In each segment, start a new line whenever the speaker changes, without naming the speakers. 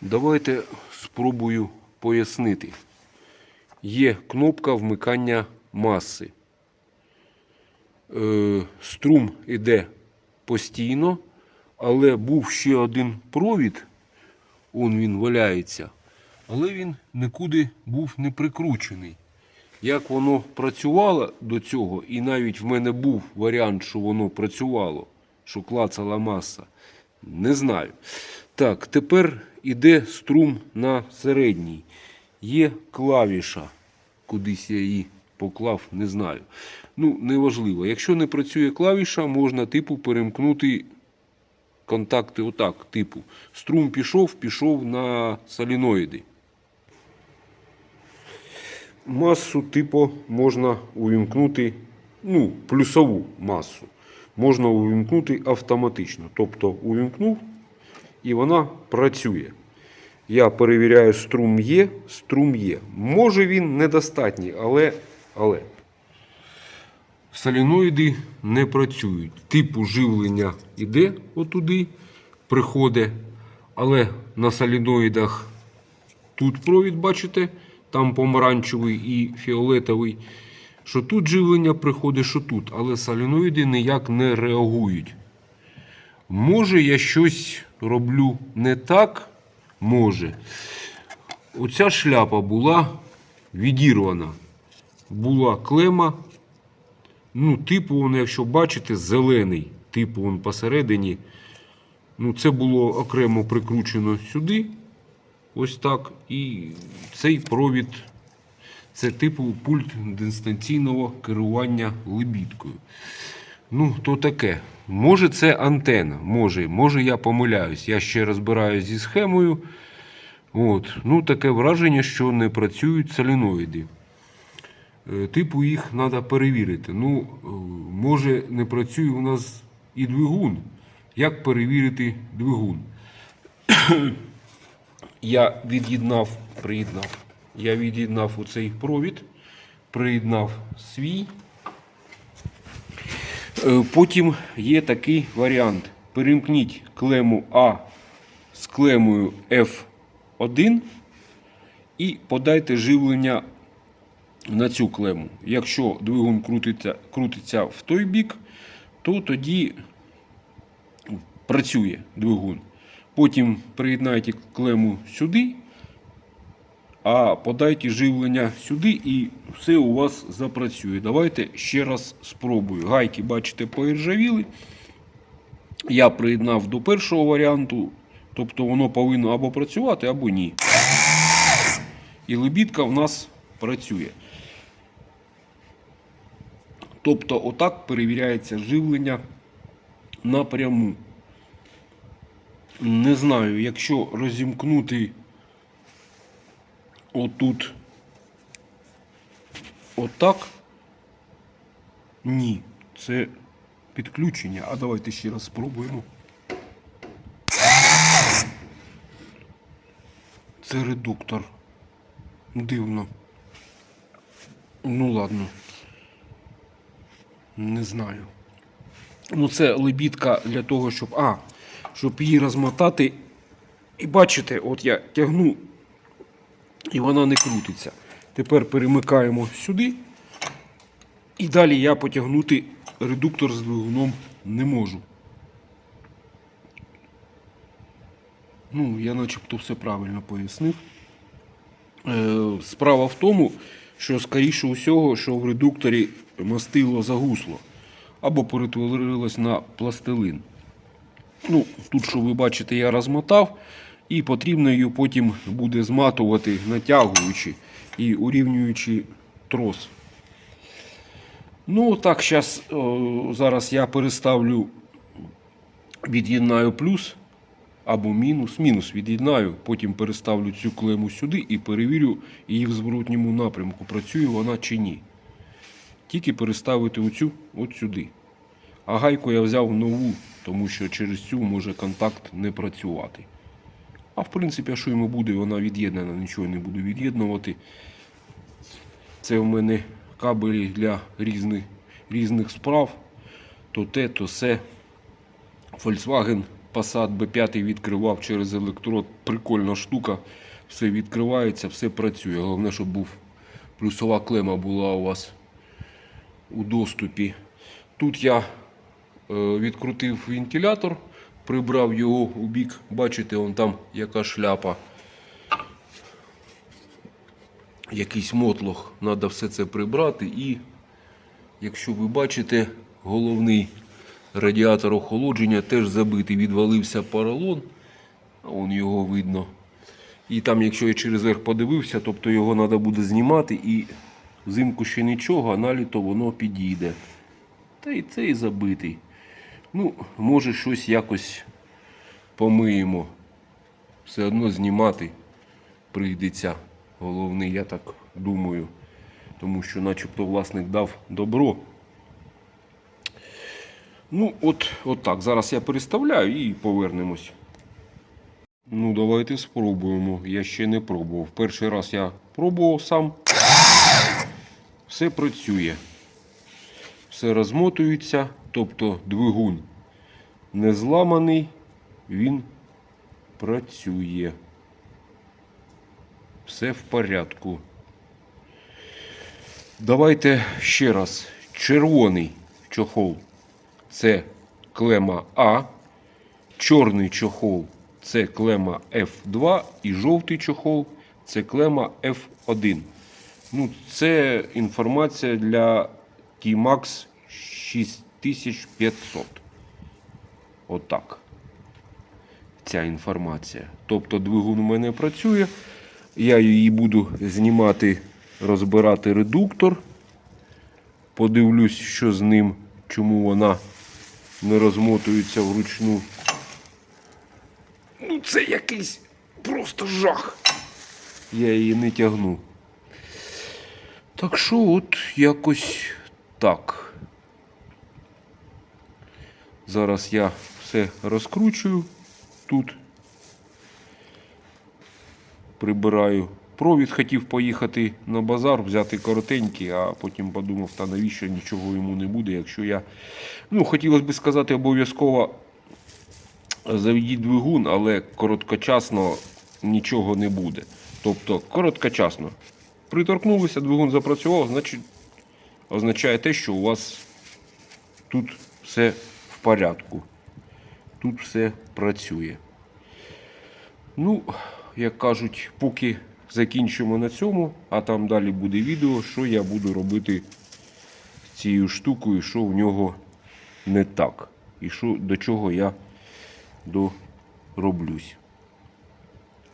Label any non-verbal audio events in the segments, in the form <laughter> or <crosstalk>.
Давайте спробую пояснити. Є кнопка вмикання маси. Е, струм іде постійно, але був ще один провід, он він валяється, але він нікуди був не прикручений. Як воно працювало до цього, і навіть в мене був варіант, що воно працювало, що клацала маса, не знаю. Так, тепер іде струм на середній. Є клавіша. Кудись я її поклав, не знаю. Ну, неважливо. Якщо не працює клавіша, можна типу перемкнути контакти отак. Типу, струм пішов, пішов на соліноїди. Масу, типу, можна увімкнути, ну, плюсову масу. Можна увімкнути автоматично. Тобто увімкнув і вона працює. Я перевіряю, струм є, струм є. Може він недостатній, але. але. Соліноїди не працюють. Типу живлення йде отуди, приходить, але на соліноїдах тут провід, бачите, там помаранчевий і фіолетовий. Що тут живлення приходить, що тут, але соліноїди ніяк не реагують. Може, я щось роблю не так. Може. Оця шляпа була відірвана. Була клема. Ну, типу, він, якщо бачите, зелений. Типу, він посередині. Ну, це було окремо прикручено сюди. Ось так. І цей провід. Це типу пульт дистанційного керування лебідкою. Ну, то таке. Може, це антена. Може, може я помиляюсь. Я ще розбираюсь зі схемою. От. Ну, таке враження, що не працюють соліноїди. Е, Типу їх треба перевірити. Ну, е, може, не працює у нас і двигун. Як перевірити двигун? <coughs> Я від'єднав, приєднав. Я від'єднав оцей провід, приєднав свій. Е, Потім є такий варіант. Перемкніть клему А з клемою F1 і подайте живлення на цю клему. Якщо двигун крутиться, крутиться в той бік, то тоді працює двигун. Потім приєднайте клему сюди, а подайте живлення сюди і все у вас запрацює. Давайте ще раз спробую. Гайки, бачите, поіржавіли. Я приєднав до першого варіанту, тобто воно повинно або працювати, або ні. І лебідка в нас працює. Тобто, отак перевіряється живлення напряму. Не знаю, якщо розімкнути отут отак. Ні, це підключення. А давайте ще раз спробуємо. Це редуктор. Дивно. Ну ладно. Не знаю. Ну, це лебідка для того, щоб. А, щоб її розмотати. І бачите, от я тягну, і вона не крутиться. Тепер перемикаємо сюди. І далі я потягнути редуктор з двигуном не можу. Ну, я начебто все правильно пояснив. Е, Справа в тому, що скоріше усього, що в редукторі мастило загусло або перетворилось на пластилин. Ну, Тут, що ви бачите, я розмотав, і потрібно її потім буде зматувати, натягуючи і урівнюючи трос. Ну, так, щас, о, зараз я переставлю, від'єднаю плюс або мінус. Мінус від'єднаю, потім переставлю цю клему сюди і перевірю її в зворотньому напрямку, працює вона чи ні. Тільки переставити оцю от сюди. А гайку я взяв нову, тому що через цю може контакт не працювати. А в принципі, що йому буде, вона від'єднана, нічого не буду від'єднувати. Це в мене кабелі для різних, різних справ. То те, то все. Volkswagen Passat B5 відкривав через електрод. Прикольна штука. Все відкривається, все працює. Головне, щоб був плюсова клема була у вас у доступі. Тут я е, відкрутив вентилятор, прибрав його у бік. Бачите, он там яка шляпа. Якийсь мотлох. Треба все це прибрати. І, якщо ви бачите, головний радіатор охолодження теж забитий. Відвалився поролон. А Вон його видно. І там, якщо я через верх подивився, тобто його треба буде знімати і взимку ще нічого, а наліто воно підійде. Та і цей забитий. Ну, може щось якось помиємо. Все одно знімати прийдеться. Головний, я так думаю. Тому що начебто власник дав добро. Ну, от, от так. Зараз я переставляю і повернемось. Ну, давайте спробуємо. Я ще не пробував. Перший раз я пробував сам. Все працює. Все розмотується, тобто двигун не зламаний, він працює. Все в порядку. Давайте ще раз. Червоний чохол це клема А, чорний чохол це клема F2 і жовтий чохол це клема F1. Ну, це інформація для T-Max 6500. Отак. Ця інформація. Тобто двигун у мене працює. Я її буду знімати, розбирати редуктор. Подивлюсь, що з ним, чому вона не розмотується вручну. Ну, це якийсь просто жах. Я її не тягну. Так що от якось так. Зараз я все розкручую тут. Прибираю. Провід хотів поїхати на базар, взяти коротенький, а потім подумав, та навіщо нічого йому не буде, якщо я. Ну, хотілося б сказати, обов'язково заведіть двигун, але короткочасно нічого не буде. Тобто короткочасно. Приторкнулися, двигун запрацював, значить означає те, що у вас тут все порядку. Тут все працює. Ну, як кажуть, поки закінчимо на цьому, а там далі буде відео, що я буду робити цією штукою, що в нього не так. І що, до чого я дороблюсь.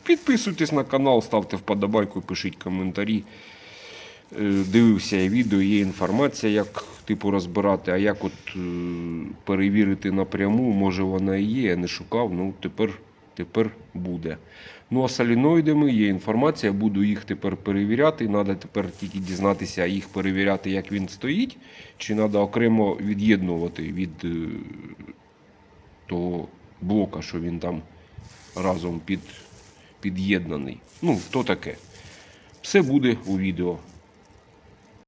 Підписуйтесь на канал, ставте вподобайку, пишіть коментарі. Е, Дивився я відео, є інформація, як типу розбирати, а як от е, перевірити напряму, може вона і є, я не шукав, ну тепер, тепер буде. Ну а соліноїдами є інформація, буду їх тепер перевіряти. Треба тепер тільки дізнатися, їх перевіряти, як він стоїть, чи треба окремо від'єднувати від е, того блока, що він там разом під, під'єднаний. Ну, то таке. Все буде у відео.